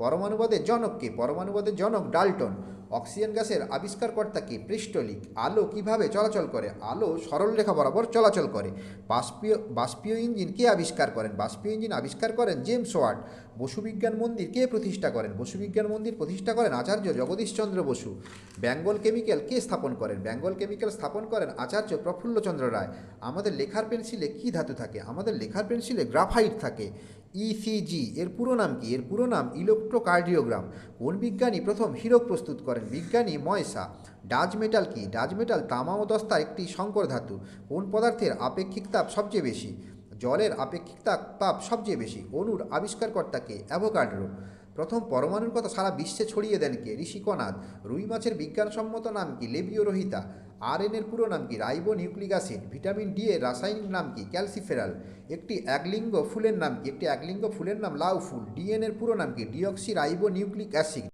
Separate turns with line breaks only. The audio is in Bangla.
পরমাণুবাদের জনককে পরমাণুবাদের জনক ডাল্টন। অক্সিজেন গ্যাসের আবিষ্কারকর্তা কে? প্রিস্টলিক আলো কীভাবে চলাচল করে? আলো সরল সরলরেখা বরাবর চলাচল করে। বাষ্পীয় বাষ্পীয় ইঞ্জিন কে আবিষ্কার করেন? বাষ্পীয় ইঞ্জিন আবিষ্কার করেন জেমস ওয়াট। বসুবিজ্ঞান মন্দির কে প্রতিষ্ঠা করেন? বসুবিজ্ঞান মন্দির প্রতিষ্ঠা করেন আচার্য জগদীশচন্দ্র বসু। বেঙ্গল কেমিক্যাল কে স্থাপন করেন? বেঙ্গল কেমিক্যাল স্থাপন করেন আচার্য প্রফুল্লচন্দ্র রায়। আমাদের লেখার পেন্সিলে কি ধাতু থাকে? আমাদের লেখার পেন্সিলে গ্রাফাইট থাকে। ইসিজি এর পুরো নাম কি? এর পুরো নাম ইলেকট্রোকার্ডিওগ্রাম কোন বিজ্ঞানী প্রথম হীরক প্রস্তুত করেন? বিজ্ঞানী ময়সা। ডাজ মেটাল কি? ডাজ মেটাল তামা ও দস্তা একটি শঙ্কর ধাতু। কোন পদার্থের আপেক্ষিক তাপ সবচেয়ে বেশি? জলের আপেক্ষিক তাপ তাপ সবচেয়ে বেশি। অনুর আবিষ্কারকর্তাকে অ্যাভোকাড্রো। প্রথম পরমাণুর কথা সারা বিশ্বে ছড়িয়ে দেন কে? ঋষিকনাথ রুই মাছের বিজ্ঞানসম্মত নাম কি? লেবিও রোহিতা। আর এর পুরো নাম কি? Ribonucleic acid. ভিটামিন ডি এর রাসায়নিক নাম কি? ক্যালসিফেরাল। একটি একলিঙ্গ ফুলের নাম কি? একটি একলিঙ্গ ফুলের নাম লাউ ফুল। ডিএনএর পুরো নাম কি? Deoxyribonucleic acid.